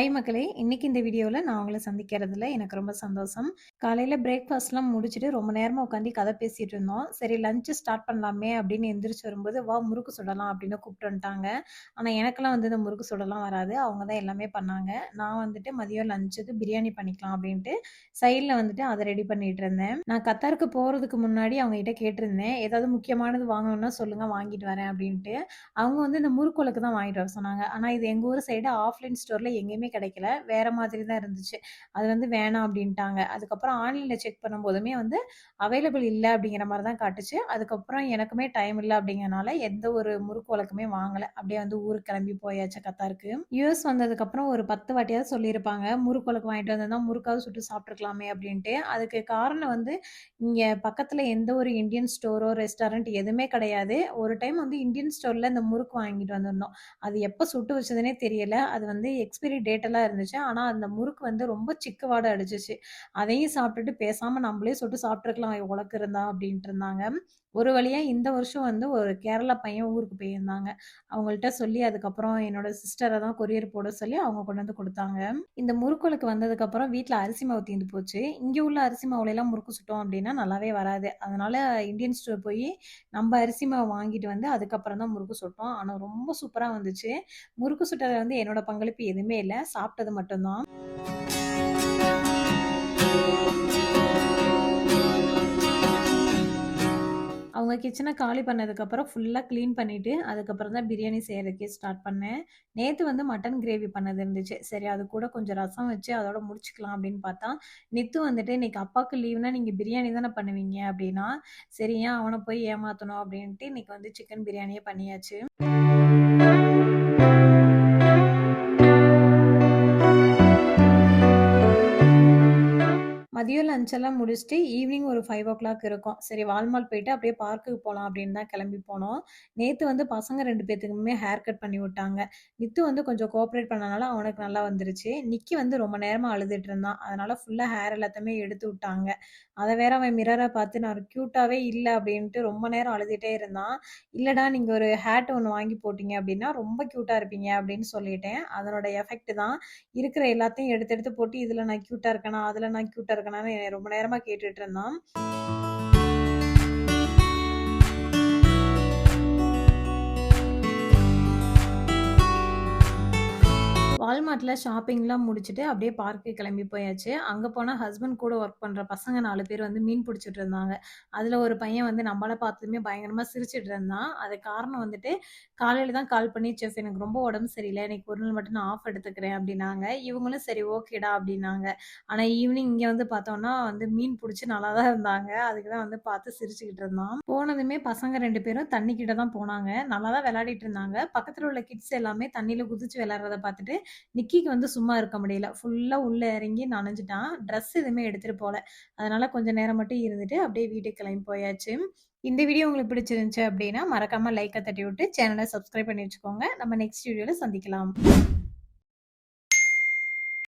High மக்களே! இன்னைக்கு இந்த வீடியோவில் நான் உங்களை சந்திக்கிறதுல எனக்கு ரொம்ப சந்தோஷம். காலையில் பிரேக்ஃபாஸ்ட்லாம் முடிச்சுட்டு ரொம்ப நேரமாக உட்காந்து கதை பேசிகிட்டு இருந்தோம். சரி லஞ்சு ஸ்டார்ட் பண்ணலாமே அப்படின்னு எந்திரிச்சு வரும்போது, "வா முறுக்கு சுடலாம்" அப்படின்னு கூப்பிட்டு வந்துட்டாங்க. ஆனால் எனக்கெல்லாம் வந்து இந்த முறுக்கு சுடலாம் வராது. அவங்க தான் எல்லாமே பண்ணாங்க. நான் வந்துட்டு மதியம் லஞ்சுக்கு பிரியாணி பண்ணிக்கலாம் அப்படின்ட்டு சைடில் வந்துட்டு அதை ரெடி பண்ணிட்டு இருந்தேன். நான் கத்தாருக்கு போகிறதுக்கு முன்னாடி அவங்ககிட்ட கேட்டிருந்தேன். "ஏதாவது முக்கியமானது வாங்கணும்னா சொல்லுங்க வாங்கிட்டு வரேன்" அப்படின்ட்டு. அவங்க வந்து இந்த முறுக்குலுக்கு தான் வாங்கிட்டு வர சொன்னாங்க. ஆனால் இது எங்கள் ஊர் சைடு ஆஃப்லைன் ஸ்டோரில் எங்கேயுமே கிடைக்கல. வேற மாதிரி தான் இருந்துச்சு. அது வந்து வேணாம் அப்படின்ட்டாங்க. அதுக்கப்புறம் ஆன்லைன்ல செக் பண்ணும்போதுமே வந்து அவைலபிள் இல்லை அப்படிங்கிற மாதிரி தான் காட்டுச்சு. அதுக்கப்புறம் எனக்குமே டைம் இல்லை அப்படிங்கிறனால எந்த ஒரு முறுக்கு வழக்குமே வாங்கல. அப்படியே வந்து ஊருக்கு கிளம்பி போயாச்சு கத்தாருக்கு. யூஎஸ் வந்ததுக்கப்புறம் ஒரு 10 வாட்டியாவது சொல்லியிருப்பாங்க. முறுக்கு வழக்கு வாங்கிட்டு வந்திருந்தா முறுக்காவது சுட்டு சாப்பிட்டுருக்கலாமே அப்படின்ட்டு. அதுக்கு காரணம் வந்து இங்க பக்கத்துல எந்த ஒரு இந்தியன் ஸ்டோரோ, ரெஸ்டாரண்ட் எதுவுமே கிடையாது. ஒரு டைம் வந்து இந்தியன் ஸ்டோர்ல இந்த முறுக்கு வாங்கிட்டு வந்திருந்தோம். அது எப்ப சுட்டு வச்சதுன்னே தெரியல. அது வந்து எக்ஸ்பைரி டேட் எல்லாம் இருந்துச்சு. ஆனால் அந்த முறுக்கு வந்து ரொம்ப சிக்கு வாட அடிச்சுச்சு. அதையும் சாப்பிட்டுட்டு பேசாமல் நம்மளே சுட்டு சாப்பிட்ருக்கலாம் உலக்கு இருந்தா அப்படின்ட்டு இருந்தாங்க. ஒரு வழியாக இந்த வருஷம் வந்து ஒரு கேரளா பையன் ஊருக்கு போயிருந்தாங்க. அவங்கள்ட்ட சொல்லி அதுக்கப்புறம் என்னோட சிஸ்டரை தான் கொரியர் போட சொல்லி அவங்க கொண்டு வந்து கொடுத்தாங்க இந்த முறுக்குளுக்கு வந்ததுக்கப்புறம் வீட்டில் அரிசி மாவு தீர்ந்து போச்சு. இங்கே உள்ள அரிசி மாவுலையெல்லாம் முறுக்கு சுட்டோம் அப்படின்னா நல்லாவே வராது. அதனால இந்தியன் ஸ்டோர் போய் நம்ம அரிசி மாவு வாங்கிட்டு வந்து அதுக்கப்புறம் தான் முறுக்கு சுட்டோம். ஆனால் ரொம்ப சூப்பராக வந்துச்சு. முறுக்கு சுட்டதுல வந்து என்னோட பங்களிப்பு எதுவுமே இல்லை சாப்பிட்டது மட்டும்தான் அவங்க கிச்சனை காலி பண்ணதுக்கப்புறம் ஃபுல்லாக க்ளீன் பண்ணிவிட்டு அதுக்கப்புறம் தான் பிரியாணி செய்கிறதுக்கே ஸ்டார்ட் பண்ணேன். நேற்று வந்து மட்டன் கிரேவி பண்ணது இருந்துச்சு. சரி அது கூட கொஞ்சம் ரசம் வச்சு அதோட முடிச்சுக்கலாம் அப்படின்னு பார்த்தா, நித்து வந்துட்டு "இன்னைக்கு அப்பாவுக்கு லீவ்னா நீங்கள் பிரியாணி தானே பண்ணுவீங்க" அப்படின்னா, சரி ஏன் போய் ஏமாற்றணும் அப்படின்ட்டு இன்னைக்கு வந்து சிக்கன் பிரியாணியே பண்ணியாச்சு. லஞ்செல்லாம் முடிச்சுட்டு ஈவினிங் ஒரு 5:00 இருக்கும். சரி வால்மால் போயிட்டு அப்படியே பார்க்குக்கு போகலாம் அப்படின்னு தான் கிளம்பி போனோம். நேற்று வந்து பசங்க ரெண்டு பேர்த்துக்குமே ஹேர் கட் பண்ணி விட்டாங்க. நித்து வந்து கொஞ்சம் கோஆப்ரேட் பண்ணனால அவனுக்கு நல்லா வந்துருச்சு. நிக்கி வந்து ரொம்ப நேரமாக அழுதுட்டு இருந்தான். அதனால ஃபுல்லாக ஹேர் எல்லாத்தையுமே எடுத்து விட்டாங்க. அதை வேற அவன் மிரரை பார்த்து நான் க்யூட்டாகவே இல்லை அப்படின்ட்டு ரொம்ப நேரம் அழுதுகிட்டே இருந்தான். இல்லைடா நீங்கள் ஒரு ஹேட் ஒன்று வாங்கி போட்டீங்க அப்படின்னா ரொம்ப க்யூட்டாக இருப்பீங்க" அப்படின்னு சொல்லிட்டேன். அதனோட எஃபெக்ட் தான். இருக்கிற எல்லாத்தையும் எடுத்து எடுத்து போட்டு இதில் நான் க்யூட்டாக இருக்கேனா, அதில் நான் க்யூட்டாக இருக்கேனான்னு ரொம்ப நேரமா கேட்டுட்டு இருந்தான். வால்மார்ட்ல ஷாப்பிங்லாம் முடிச்சுட்டு அப்படியே பார்க்கு கிளம்பி போயாச்சு. அங்க போனா ஹஸ்பண்ட் கூட ஒர்க் பண்ற பசங்க நாலு பேர் வந்து மீன் பிடிச்சிட்டு இருந்தாங்க. அதுல ஒரு பையன் வந்து நம்மள பார்த்ததுமே பயங்கரமா சிரிச்சிட்டு இருந்தான். அதுக்கு காரணம் வந்துட்டு காலையில தான் கால் பண்ணி "செஃப் எனக்கு ரொம்ப உடம்பு சரியில்லை இன்னைக்கு ஒரு நாள் மட்டும் நான் ஆஃப் எடுத்துக்கிறேன்" அப்படின்னாங்க. இவங்களும் சரி ஓகேடா அப்படின்னாங்க. ஆனா ஈவினிங் இங்க வந்து பார்த்தோம்னா வந்து மீன் பிடிச்சி நல்லா தான் இருந்தாங்க. அதுக்கு தான் வந்து பார்த்து சிரிச்சுக்கிட்டு இருந்தான். போனதுமே பசங்க ரெண்டு பேரும் தண்ணி கிட்ட தான் போனாங்க. நல்லா தான் விளையாடிட்டு இருந்தாங்க. பக்கத்துல உள்ள கிட்ஸ் எல்லாமே தண்ணியில் குதிச்சு விளையாடுறத பார்த்துட்டு நிக்கிக்கு வந்து சும்மா இருக்க முடியல. ஃபுல்லா உள்ள இறங்கி நனைஞ்சிட்டான் ட்ரெஸ் எதுவுமே எடுத்துட்டு போல. அதனால கொஞ்ச நேரம் மட்டும் இருந்துட்டு அப்படியே வீட்டுக்கு கிளம்பி போயாச்சு. இந்த வீடியோ உங்களுக்கு பிடிச்சிருந்துச்சு அப்படின்னா மறக்காம லைக்க தட்டி விட்டு சேனலை சப்ஸ்கிரைப் பண்ணி வச்சுக்கோங்க. நம்ம நெக்ஸ்ட் வீடியோவில் சந்திக்கலாம்.